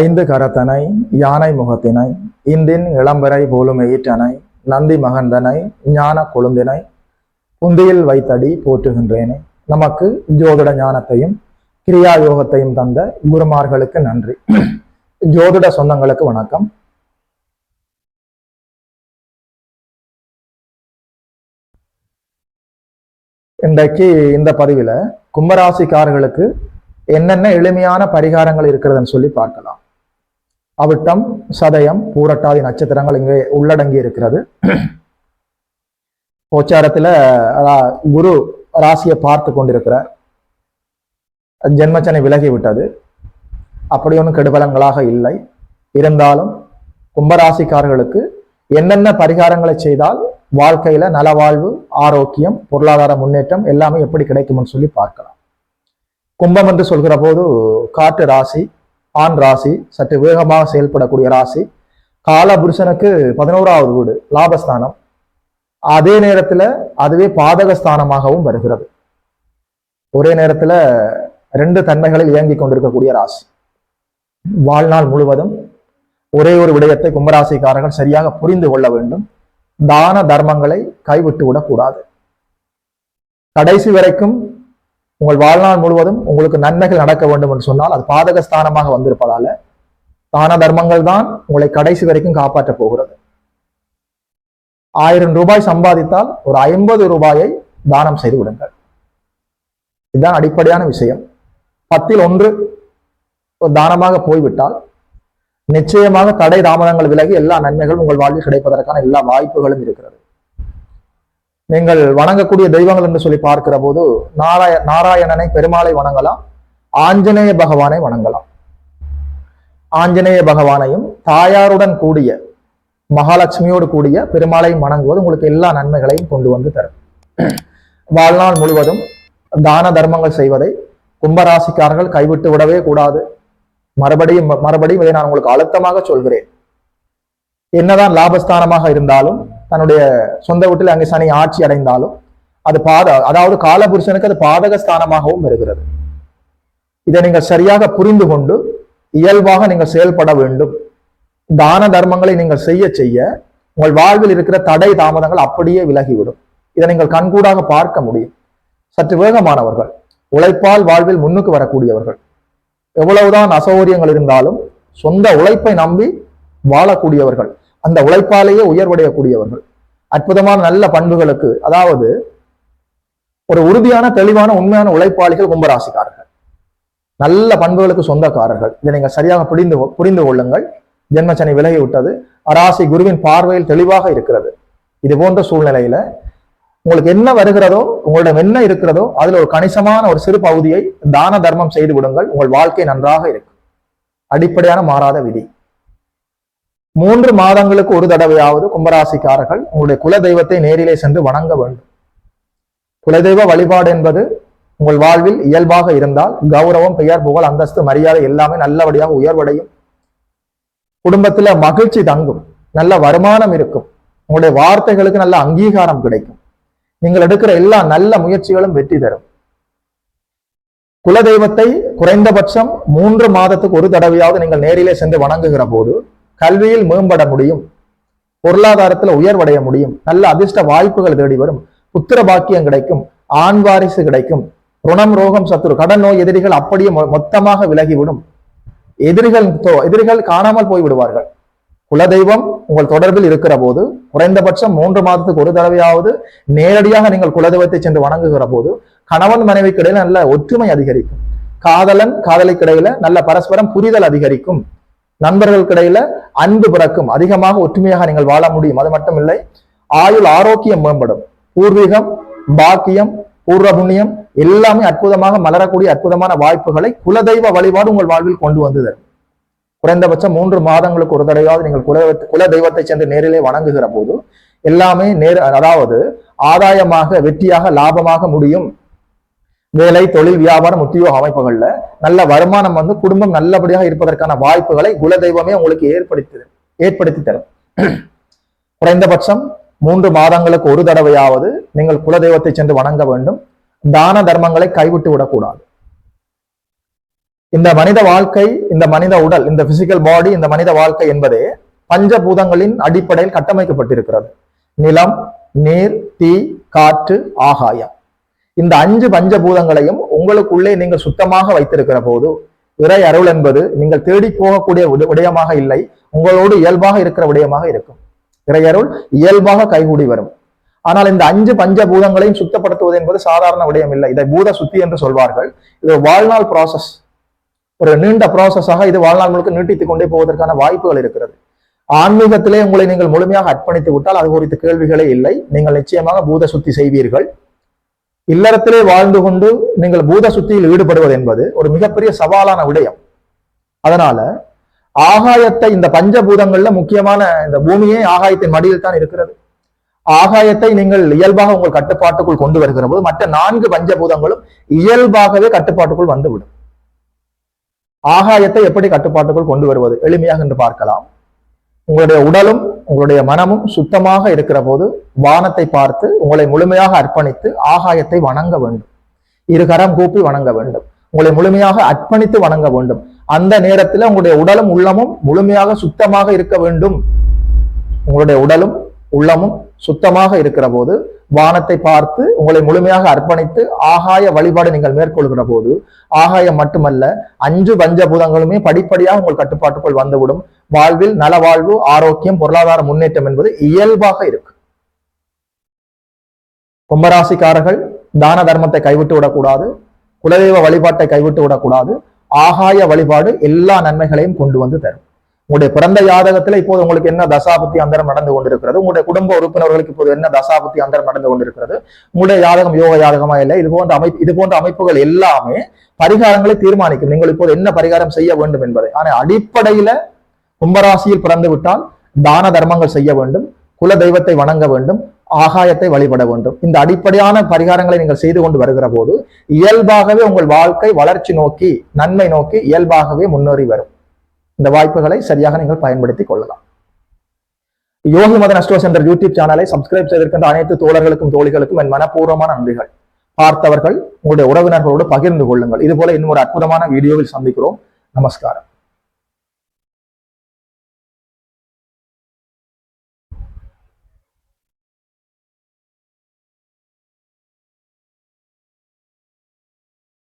ஐந்து கரத்தனை யானை முகத்தினை இந்தின் இளம்பரை போலும் எயிற்றனை நந்தி மகந்தனை ஞான கொழுந்தினை புந்தியில் வைத்தடி போற்றுகின்றேனே. நமக்கு ஜோதிட ஞானத்தையும் கிரியா யோகத்தையும் தந்த குருமார்களுக்கு நன்றி. ஜோதிட சொந்தங்களுக்கு வணக்கம். இன்றைக்கு இந்த பதிவில் கும்பராசிக்காரர்களுக்கு என்னென்ன எளிமையான பரிகாரங்கள் இருக்கிறதுன்னு சொல்லி பார்க்கலாம். அவிட்டம் சதயம் பூரட்டாதி நட்சத்திரங்கள் இங்கே உள்ளடங்கி இருக்கிறது. கோச்சாரத்தில் குரு ராசியை பார்த்து கொண்டிருக்கிறார். ஜென்மச்சனை விலகி விட்டது. அப்படி ஒன்றும் கெடுபலங்களாக இல்லை. இருந்தாலும் கும்பராசிக்காரர்களுக்கு என்னென்ன பரிகாரங்களை செய்தால் வாழ்க்கையில நலவாழ்வு ஆரோக்கியம் பொருளாதார முன்னேற்றம் எல்லாமே எப்படி கிடைக்கும்னு சொல்லி பார்க்கலாம். கும்பம் என்று சொல்கிற போது காட்டு ராசி ஆண் ராசி சற்று வேகமாக செயல்படக்கூடிய ராசி. காலபுருஷனுக்கு பதினோராவது வீடு லாபஸ்தானம். அதே நேரத்துல அதுவே பாதகஸ்தானமாகவும் வருகிறது. ஒரே நேரத்துல ரெண்டு தன்மைகளில் இயங்கிக் கொண்டிருக்கக்கூடிய ராசி. வாழ்நாள் முழுவதும் ஒரே ஒரு விடயத்தை கும்பராசிக்காரர்கள் சரியாக புரிந்து கொள்ள வேண்டும். தான தர்மங்களை கைவிட்டு விடக்கூடாது. கடைசி வரைக்கும் உங்கள் வாழ்நாள் முழுவதும் உங்களுக்கு நன்மைகள் நடக்க வேண்டும் என்று சொன்னால் அது பாதகஸ்தானமாக வந்திருப்பதால தான தர்மங்கள் தான் உங்களை கடைசி வரைக்கும் காப்பாற்றப் போகிறது. ஆயிரம் ரூபாய் சம்பாதித்தால் ஒரு ஐம்பது ரூபாயை தானம் செய்து விடுங்கள். இதுதான் அடிப்படையான விஷயம். பத்தில் ஒன்று தானமாக போய்விட்டால் நிச்சயமாக தடை தாமதங்கள் விலகி எல்லா நன்மைகளும் உங்கள் வாழ்வில் கிடைப்பதற்கான எல்லா வாய்ப்புகளும் இருக்கிறது. நீங்கள் வணங்கக்கூடிய தெய்வங்கள் என்று சொல்லி பார்க்கிற போது நாராய நாராயணனை பெருமாளை வணங்கலாம் ஆஞ்சநேய பகவானை வணங்கலாம். ஆஞ்சநேய பகவானையும் தாயாருடன் கூடிய மகாலட்சுமியோடு கூடிய பெருமாளையும் வணங்குவது உங்களுக்கு எல்லா நன்மைகளையும் கொண்டு வந்து தரும். வாழ்நாள் முழுவதும் தான தர்மங்கள் செய்வதை கும்பராசிக்காரர்கள் கைவிட்டு விடவே கூடாது. மறுபடியும் மறுபடியும் இதை நான் உங்களுக்கு அழுத்தமாக சொல்கிறேன். என்னதான் லாபஸ்தானமாக இருந்தாலும் தன்னுடைய சொந்த வீட்டில் அங்கே சனி ஆட்சி அடைந்தாலும் அது பாத அதாவது காலபுருஷனுக்கு அது ஸ்தானமாகவும் வருகிறது. இதை நீங்கள் சரியாக புரிந்து கொண்டு இயல்பாக நீங்கள் செயல்பட வேண்டும். தான தர்மங்களை நீங்கள் செய்ய செய்ய உங்கள் வாழ்வில் இருக்கிற தடை தாமதங்கள் அப்படியே விலகிவிடும். இதை நீங்கள் கண்கூடாக பார்க்க முடியும். சற்று வேகமானவர்கள் உழைப்பால் வாழ்வில் முன்னுக்கு வரக்கூடியவர்கள். எவ்வளவுதான் அசௌகரியங்கள் இருந்தாலும் சொந்த உழைப்பை நம்பி வாழக்கூடியவர்கள். அந்த உழைப்பாலேயே உயர்வடையக்கூடியவர்கள். அற்புதமான நல்ல பண்புகளுக்கு அதாவது ஒரு உறுதியான தெளிவான உண்மையான உழைப்பாளிகள் கும்பராசிக்காரர்கள். நல்ல பண்புகளுக்கு சொந்தக்காரர்கள். இதை நீங்கள் சரியாக புரிந்து புரிந்து கொள்ளுங்கள். ஜென்மச்சனை விலகி விட்டது அராசி குருவின் பார்வையில் தெளிவாக இருக்கிறது. இது போன்ற சூழ்நிலையில உங்களுக்கு என்ன வருகிறதோ உங்களிடம் என்ன இருக்கிறதோ அதுல ஒரு கணிசமான ஒரு சிறு பகுதியை தான தர்மம் செய்து விடுங்கள். உங்கள் வாழ்க்கை நன்றாக இருக்கும். அடிப்படையான மாறாத விதி. மூன்று மாதங்களுக்கு ஒரு தடவையாவது கும்பராசிக்காரர்கள் உங்களுடைய குல தெய்வத்தை நேரிலே சென்று வணங்க வேண்டும். குலதெய்வ வழிபாடு என்பது உங்கள் வாழ்வில் இயல்பாக இருந்தால் கௌரவம் பெயர் புகழ் அந்தஸ்து மரியாதை எல்லாமே நல்லபடியாக உயர்வடையும். குடும்பத்துல மகிழ்ச்சி தங்கும் நல்ல வருமானம் இருக்கும் உங்களுடைய வார்த்தைகளுக்கு நல்ல அங்கீகாரம் கிடைக்கும். நீங்கள் எடுக்கிற எல்லா நல்ல முயற்சிகளும் வெற்றி தரும். குலதெய்வத்தை குறைந்தபட்சம் மூன்று மாதத்துக்கு ஒரு தடவையாவது நீங்கள் நேரிலே சென்று வணங்குகிற போது கல்வியில் மேம்பட முடியும் பொருளாதாரத்துல உயர்வடைய முடியும் நல்ல அதிர்ஷ்ட வாய்ப்புகள் தேடி வரும் புத்திர பாக்கியம் கிடைக்கும் ஆண் வாரிசு கிடைக்கும் ருணம் ரோகம் சத்துரு கடன் நோய் எதிரிகள் அப்படியே மொத்தமாக விலகிவிடும். எதிரிகள் எதிரிகள் காணாமல் போய் விடுவார்கள் குலதெய்வம் உங்கள் தொடர்பில் இருக்கிற போது குறைந்தபட்சம் மூன்று மாதத்துக்கு ஒரு தடவையாவது நேரடியாக நீங்கள் குலதெய்வத்தை சென்று வணங்குகிற போது கணவன் மனைவிக்கு இடையில நல்ல ஒற்றுமை அதிகரிக்கும். காதலன் காதலிக்கிடையில நல்ல பரஸ்பரம் புரிதல் அதிகரிக்கும். நண்பர்களுக்கிடையில அன்பு பிறக்கும் அதிகமாக ஒற்றுமையாக நீங்கள் வாழ முடியும். அது மட்டும் இல்லை ஆயுள் ஆரோக்கியம் மேம்படும். பூர்வீகம் பாக்கியம் பூர்வ புண்ணியம் எல்லாமே அற்புதமாக மலரக்கூடிய அற்புதமான வாய்ப்புகளை குலதெய்வ வழிபாடு உங்கள் வாழ்வில் கொண்டு வந்தது. குறைந்தபட்சம் மூன்று மாதங்களுக்கு ஒரு தடவையாவது நீங்கள் குல குல தெய்வத்தை சென்று நேரிலே வணங்குகிற போது எல்லாமே நேர் அதாவது ஆதாயமாக வெற்றியாக லாபமாக முடியும். வேலை தொழில் வியாபாரம் உத்தியோக அமைப்புகள்ல நல்ல வருமானம் வந்து குடும்பம் நல்லபடியாக இருப்பதற்கான வாய்ப்புகளை குலதெய்வமே உங்களுக்கு ஏற்படுத்தி ஏற்படுத்தி தரும். குறைந்தபட்சம் மூன்று மாதங்களுக்கு ஒரு தடவையாவது நீங்கள் குலதெய்வத்தை சென்று வணங்க வேண்டும். தான தர்மங்களை கைவிட்டு விடக்கூடாது. இந்த மனித வாழ்க்கை இந்த மனித உடல் இந்த பிசிக்கல் பாடி இந்த மனித வாழ்க்கை என்பதே பஞ்சபூதங்களின் அடிப்படையில் கட்டமைக்கப்பட்டிருக்கிறது. நிலம் நீர் தீ காற்று ஆகாயம். இந்த அஞ்சு பஞ்சபூதங்களையும் உங்களுக்குள்ளே நீங்கள் சுத்தமாக வைத்திருக்கிற போது இறை அருள் என்பது நீங்கள் தேடி போகக்கூடிய விடயமாக இல்லை உங்களோடு இயல்பாக இருக்கிற விடயமாக இருக்கும். இறை அருள் இயல்பாக கைகூடி வரும். ஆனால் இந்த அஞ்சு பஞ்சபூதங்களையும் சுத்தப்படுத்துவது என்பது சாதாரண விடயம் இல்லை. இதை பூத சுத்தி என்று சொல்வார்கள். இது வாழ்நாள் ப்ராசஸ் ஒரு நீண்ட ப்ராசஸாக இது வாழ்நாள் முழுக்க நீட்டித்துக் கொண்டே போவதற்கான வாய்ப்புகள் இருக்கிறது. ஆன்மீகத்திலே உங்களை நீங்கள் முழுமையாக அர்ப்பணித்து விட்டால் அது குறித்த கேள்விகளே இல்லை. நீங்கள் நிச்சயமாக பூத சுத்தி செய்வீர்கள். இல்லறத்திலே வாழ்ந்து கொண்டு நீங்கள் பூத சுத்தியில் ஈடுபடுவது என்பது ஒரு மிகப்பெரிய சவாலான விடயம். அதனால ஆகாயத்தை இந்த பஞ்சபூதங்கள்ல முக்கியமான இந்த பூமியே ஆகாயத்தின் மடியில் தான் இருக்கிறது. ஆகாயத்தை நீங்கள் இயல்பாக உங்கள் கட்டுப்பாட்டுக்குள் கொண்டு வருகிற போது மற்ற நான்கு பஞ்சபூதங்களும் இயல்பாகவே கட்டுப்பாட்டுக்குள் வந்துவிடும். ஆகாயத்தை எப்படி கட்டுப்பாட்டுக்குள் கொண்டு வருவது? எளிமையாக என்று பார்க்கலாம். உங்களுடைய உடலும் உங்களுடைய மனமும் சுத்தமாக இருக்கிற போது வானத்தை பார்த்து உங்களை முழுமையாக அர்ப்பணித்து ஆகாயத்தை வணங்க வேண்டும். இரு கரம் கூப்பி வணங்க வேண்டும். உங்களை முழுமையாக அர்ப்பணித்து வணங்க வேண்டும். அந்த நேரத்தில் உங்களுடைய உடலும் உள்ளமும் முழுமையாக சுத்தமாக இருக்க வேண்டும். உங்களுடைய உடலும் உள்ளமும் சுத்தமாக இருக்கிற போது வானத்தை பார்த்து உங்களை முழுமையாக அர்ப்பணித்து ஆகாய வழிபாடு நீங்கள் மேற்கொள்கிற போது ஆகாயம் மட்டுமல்ல அஞ்சு பஞ்சபூதங்களுமே படிப்படியாக உங்கள் கட்டுப்பாட்டுக்குள் வந்துவிடும். வாழ்வில் நலவாழ்வு ஆரோக்கியம் பொருளாதார முன்னேற்றம் என்பது இயல்பாக இருக்கு. கும்பராசிக்காரர்கள் தான தர்மத்தை கைவிட்டு விடக்கூடாது குலதெய்வ வழிபாட்டை கைவிட்டு விடக்கூடாது ஆகாய வழிபாடு எல்லா நன்மைகளையும் கொண்டு வந்து தரும். உங்களுடைய பிறந்த ஜாதகத்துல இப்போது உங்களுக்கு என்ன தசாபத்தி அந்தரம் நடந்து கொண்டிருக்கிறது? உங்களுடைய குடும்ப உறுப்பினர்களுக்கு இப்போது என்ன தசாபத்தி அந்தரம் நடந்து கொண்டிருக்கிறது? உங்களுடைய ஜாதகம் யோக ஜாதகமா இல்லை இது போன்ற அமைப்பு இது போன்ற அமைப்புகள் எல்லாமே பரிகாரங்களை தீர்மானிக்கும். நீங்கள் இப்போது என்ன பரிகாரம் செய்ய வேண்டும் என்பதை. ஆனால் அடிப்படையில கும்பராசியில் பிறந்து விட்டால் தான தர்மங்கள் செய்ய வேண்டும் குல தெய்வத்தை வணங்க வேண்டும் ஆகாயத்தை வழிபட வேண்டும். இந்த அடிப்படையான பரிகாரங்களை நீங்கள் செய்து கொண்டு வருகிற போது இயல்பாகவே உங்கள் வாழ்க்கை வளர்ச்சி நோக்கி நன்மை நோக்கி இயல்பாகவே முன்னேறி வரும். இந்த வாய்ப்புகளை சரியாக நீங்கள் பயன்படுத்திக் கொள்ளலாம். யோகி மதன் அஸ்ட்ரோஸ் என்ற யூடியூப் சேனலை சப்ஸ்கிரைப் செய்திருக்கின்ற அனைத்து தோழர்களுக்கும் தோழிகளுக்கும் என் மனப்பூர்வமான நன்றிகள். பார்த்தவர்கள் உங்களுடைய உறவினர்களோடு பகிர்ந்து கொள்ளுங்கள். இதுபோல இன்னும் ஒரு அற்புதமான வீடியோவில் சந்திக்கிறோம். நமஸ்காரம்.